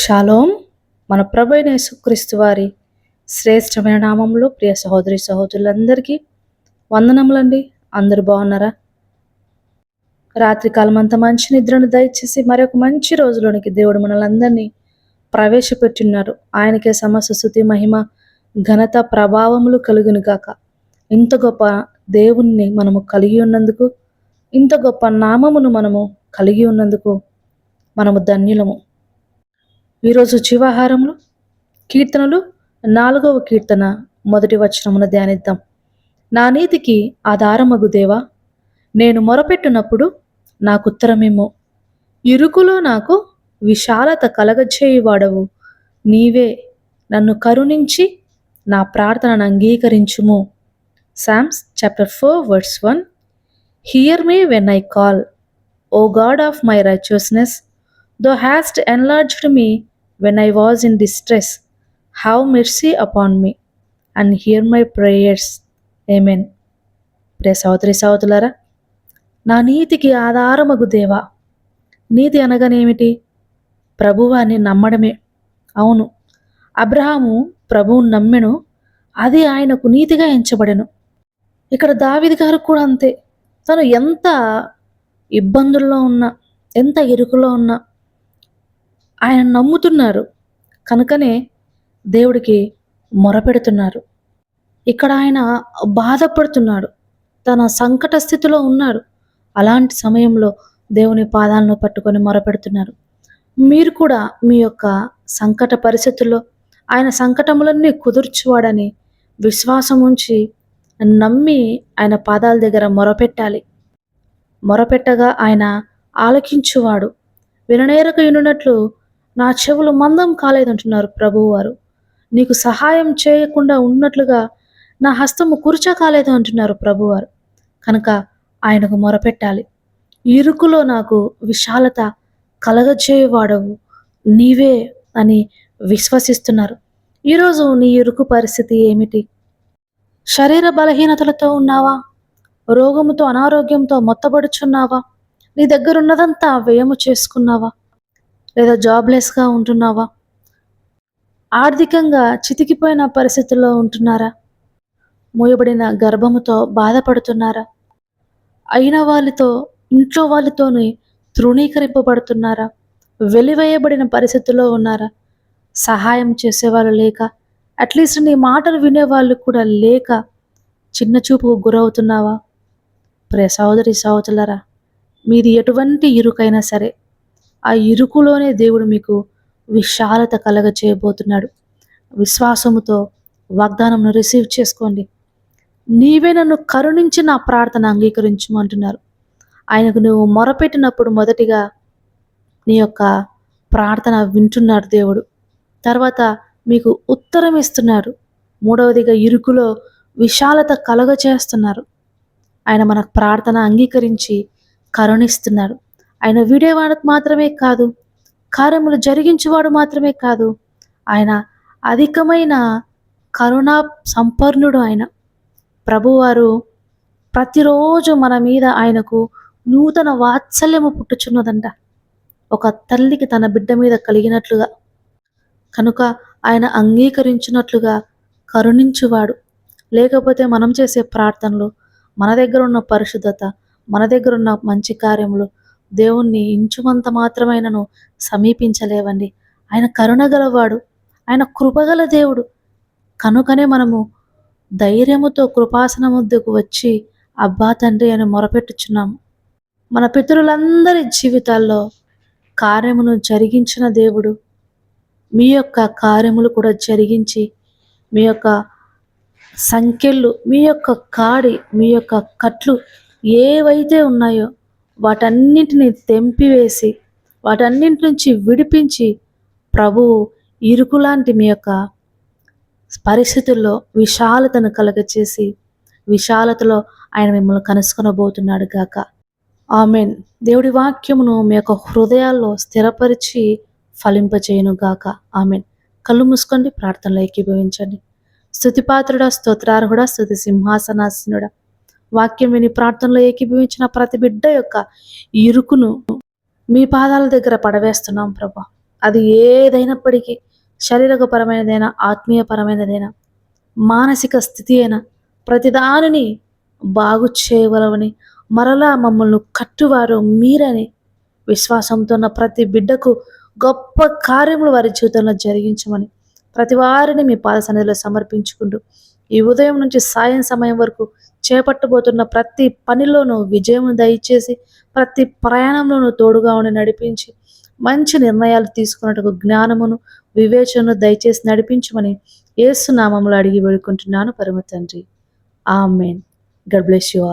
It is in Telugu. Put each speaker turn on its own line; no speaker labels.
షాలోం మన ప్రభు యేసుక్రీస్తు వారి శ్రేష్టమైన నామంలో ప్రియ సహోదరి సహోదరులందరికీ వందనములండి. అందరు బాగున్నారా? రాత్రి కాలం అంత మంచి నిద్రను దయచేసి మరొక మంచి రోజులోనికి దేవుడు మనలందరినీ ప్రవేశపెట్టున్నారు ఆయనకే సమస్త స్థుతి మహిమ ఘనత ప్రభావములు కలుగును గాక. ఇంత గొప్ప దేవుణ్ణి మనము కలిగి ఉన్నందుకు ఇంత గొప్ప నామమును మనము కలిగి ఉన్నందుకు మనము ధన్యులము. ఈరోజు జీవాహారంలో కీర్తనలు నాలుగవ కీర్తన మొదటి వచనమున ధ్యానిద్దాం. నా నీతికి ఆధారమగు దేవా నేను మొరపెట్టినప్పుడు నాకు ఉత్తరమేమో ఇరుకులో నాకు విశాలత కలగజేయువాడవు. నీవే నన్ను కరుణించి నా ప్రార్థనను అంగీకరించుము. Psalms chapter four verse one. Hear me when I call O God of my righteousness thou hast enlarged me when I was in distress Have mercy upon me and hear my prayers Amen. Pray సహోదరి సహోదరులారా నా నీతికి ఆధారమగు దేవా నీతి అనగానేమిటి? ప్రభువాన్ని నమ్మడమే. అవును అబ్రహాము ప్రభువుని నమ్మెను అది ఆయనకు నీతిగా ఎంచబడెను. ఇక్కడ దావిది గారు కూడా అంతే. తను ఎంత ఇబ్బందుల్లో ఉన్నా ఎంత ఇరుకులో ఉన్నా ఆయన నమ్ముతున్నారు. కనుకనే దేవుడికి మొరపెడుతున్నారు ఇక్కడ ఆయన బాధపడుతున్నాడు. తన సంకట స్థితిలో ఉన్నాడు. అలాంటి సమయంలో దేవుని పాదాలను పట్టుకొని మొరపెడుతున్నారు మీరు కూడా మీ యొక్క సంకట పరిస్థితుల్లో ఆయన సంకటములన్నీ కుదుర్చువాడని విశ్వాసం ఉంచి నమ్మి ఆయన పాదాల దగ్గర మొరపెట్టాలి మొరపెట్టగా ఆయన ఆలకించువాడు. విననేరక వినున్నట్లు నా చెవులు మందం కాలేదంటున్నారు ప్రభువారు నీకు సహాయం చేయకుండా ఉన్నట్లుగా నా హస్తము కుర్చ కాలేదు అంటున్నారు ప్రభువారు కనుక ఆయనకు మొరపెట్టాలి. ఇరుకులో నాకు విశాలత కలగజేయవాడవు. నీవే అని విశ్వసిస్తున్నారు. ఈరోజు నీ ఇరుకు పరిస్థితి ఏమిటి? శరీర బలహీనతలతో ఉన్నావా? రోగముతో అనారోగ్యంతో మొత్తబడుచున్నావా? నీ దగ్గరున్నదంతా వ్యయము చేసుకున్నావా? లేదా జాబ్లెస్గా ఉంటున్నావా? ఆర్థికంగా చితికిపోయిన పరిస్థితుల్లో ఉంటున్నారా? మూయబడిన గర్భముతో బాధపడుతున్నారా? అయిన వాళ్ళతో ఇంట్లో వాళ్ళతోని తృణీకరింపబడుతున్నారా? వెలివేయబడిన పరిస్థితుల్లో ఉన్నారా? సహాయం చేసేవాళ్ళు లేక అట్లీస్ట్ నీ మాటలు వినేవాళ్ళు కూడా లేక చిన్న చూపుకు గురవుతున్నావా? ప్రే సహోదరి సహోదరులరా మీది ఎటువంటి ఇరుకైనా సరే ఆ ఇరుకులోనే దేవుడు మీకు విశాలత కలగ చేయబోతున్నాడు విశ్వాసముతో వాగ్దానంను రిసీవ్ చేసుకోండి. నీవే నన్ను కరుణించి నా ప్రార్థన అంగీకరించమంటున్నారు ఆయనకు నువ్వు మొరపెట్టినప్పుడు మొదటిగా నీ యొక్క ప్రార్థన వింటున్నాడు దేవుడు. తర్వాత మీకు ఉత్తరం ఇస్తున్నాడు. మూడవదిగా ఇరుకులో విశాలత కలగ చేస్తున్నారు ఆయన మన ప్రార్థన అంగీకరించి కరుణిస్తున్నాడు. ఆయన వీడేవాడు మాత్రమే కాదు కార్యములు జరిగించేవాడు మాత్రమే కాదు ఆయన అధికమైన కరుణా సంపన్నుడు ఆయన. ప్రభువారు ప్రతిరోజు మన మీద ఆయనకు నూతన వాత్సల్యము పుట్టుచున్నదంట. ఒక తల్లికి తన బిడ్డ మీద కలిగినట్లుగా కనుక ఆయన అంగీకరించినట్లుగా కరుణించువాడు. లేకపోతే మనం చేసే ప్రార్థనలు మన దగ్గర ఉన్న పరిశుద్ధత మన దగ్గర ఉన్న మంచి కార్యములు దేవుణ్ణి ఇంచుమంత మాత్రమైనను సమీపించలేవండి. ఆయన కరుణ గలవాడు ఆయన కృపగల దేవుడు. కనుకనే మనము ధైర్యముతో కృపాసన ముద్దకు వచ్చి అబ్బా తండ్రి అని మొరపెట్టుచున్నాము. మన పితరులందరి జీవితాల్లో కార్యమును జరిగించిన దేవుడు మీ యొక్క కార్యములు కూడా జరిగించి మీ యొక్క సంఖ్యలు మీ యొక్క కాడి మీ యొక్క కట్లు ఏవైతే ఉన్నాయో వాటన్నింటిని తెంపివేసి వాటన్నింటి నుంచి విడిపించి ప్రభు ఇరుకులాంటి మీ యొక్క పరిస్థితుల్లో విశాలతను కలగచేసి విశాలతలో ఆయన మిమ్మల్ని కనుసుకొనబోతున్నాడు గాక. ఆమెన్. దేవుడి వాక్యమును మీ యొక్క హృదయాల్లో స్థిరపరిచి ఫలింపచేయను గాక. ఆమెన్. కళ్ళు మూసుకోండి ప్రార్థనలో ఏకీభవించండి. స్థుతిపాత్రుడ స్తోత్రార్హుడ స్థుతి సింహాసనాసనుడా. వాక్యం విని ప్రార్థనలో ఏకీభవించిన ప్రతి బిడ్డ యొక్క ఇరుకును మీ పాదాల దగ్గర పడవేస్తున్నాం ప్రభా. అది ఏదైనప్పటికీ శరీరకపరమైనదైనా ఆత్మీయపరమైనదైనా మానసిక స్థితి అయినా ప్రతిదానిని బాగు చేయగలవని మరలా మమ్మల్ని కట్టువారు మీరని విశ్వాసంతో ఉన్న ప్రతి బిడ్డకు గొప్ప కార్యములు వారి జీవితంలో జరిగించమని ప్రతి వారిని మీ పాద సన్నిధిలో సమర్పించుకుంటూ ఈ ఉదయం నుంచి సాయం సమయం వరకు చేపట్టబోతున్న ప్రతి పనిలోనూ విజయం దయచేసి ప్రతి ప్రయాణంలోనూ తోడుగా ఉండి నడిపించి మంచి నిర్ణయాలు తీసుకున్నట్టుకు జ్ఞానమును వివేచనను దయచేసి నడిపించమని ఏసునామంలో అడిగి వేడుకుంటున్నాను. పరమ తండ్రి. Amen. God bless you all.